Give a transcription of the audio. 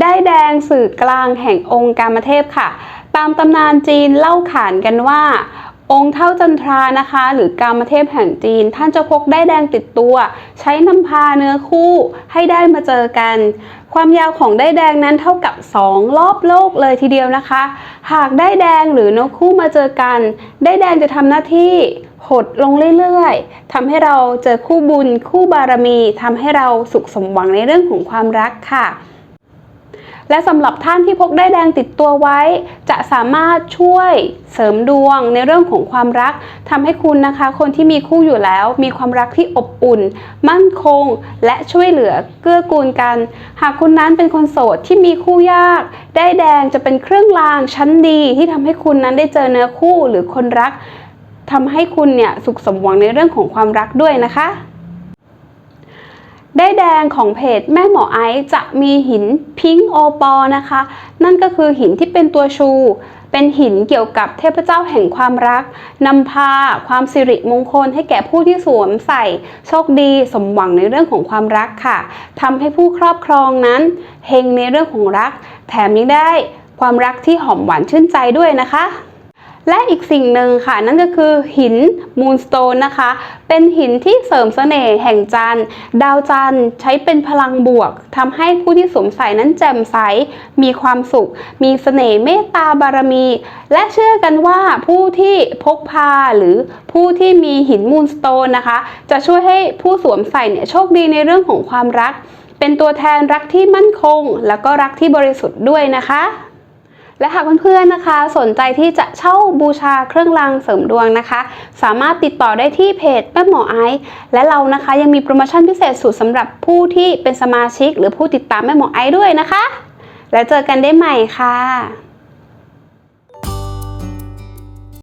ได้แดงสื่อกลางแห่งองค์กามเทพค่ะ ตามตำนานจีนเล่าขานกันว่า องค์เท่าจันทรานะคะ หรือกามเทพแห่งจีน ท่านจะพกได้แดงติดตัว ใช้นำพาเนื้อคู่ให้ได้มาเจอกัน ความยาวของได้แดงนั้นเท่ากับ 2 รอบโลกเลยทีเดียวนะคะ หากได้แดงหรือนกคู่มาเจอกัน ได้แดงจะทำหน้าที่หดลงเรื่อยๆทำให้เราเจอคู่บุญคู่บารมีทำให้เราสุขสมหวังในเรื่องของความรักค่ะ และสำหรับท่านที่พกได้แดงติดตัวไว้ จะสามารถช่วยเสริมดวงในเรื่องของความรักทำให้คุณนะคะ คนที่มีคู่อยู่แล้ว มีความรักที่อบอุ่น มั่นคง และช่วยเหลือเกื้อกูลกัน หากคุณนั้นเป็นคนโสดที่มีคู่ยาก ได้แดงจะเป็นเครื่องรางชั้นดีที่ทำให้คุณนั้นได้เจอเนื้อคู่หรือคนรักทำให้คุณเนี่ยสุขสมหวังในเรื่องของความรักด้วยนะคะ ได้แดงของเพจแม่หมอไอซ์จะมีหินพิงค์โอปอนะคะ นั่นก็คือหินที่เป็นตัวชู เป็นหินเกี่ยวกับเทพเจ้าแห่งความรักนำพาความสิริมงคลให้แก่ผู้ที่สวมใส่โชคดีสมหวังในเรื่องของความรักค่ะทำให้ผู้ครอบครองนั้นเฮงในเรื่องของรัก แถมยังได้ความรักที่หอมหวานชื่นใจด้วยนะคะ และอีกสิ่งหนึ่งค่ะ นั่นก็คือหินมูนสโตนนะคะ เป็นหินที่เสริมเสน่ห์แห่งจันทร์ดาวจันทร์ใช้เป็นพลังบวกทำให้ผู้ที่สวมใส่นั้นแจ่มใส มีความสุข มีเสน่ห์เมตตาบารมี และเชื่อกันว่าผู้ที่พกพาหรือผู้ที่มีหินมูนสโตนนะคะ จะช่วยให้ผู้สวมใส่เนี่ยโชคดีในเรื่องของความรัก เป็นตัวแทนรักที่มั่นคง แล้วก็รักที่บริสุทธิ์ด้วยนะคะ และหากเพื่อนๆนะคะ สนใจที่จะเช่าบูชาเครื่องรางเสริมดวงนะคะ สามารถติดต่อได้ที่เพจแม่หมอไอซ์และเรานะคะยังมีโปรโมชั่นพิเศษสุดสำหรับผู้ที่เป็นสมาชิก หรือผู้ติดตามแม่หมอไอซ์ด้วยนะคะ แล้วเจอกันได้ใหม่ค่ะ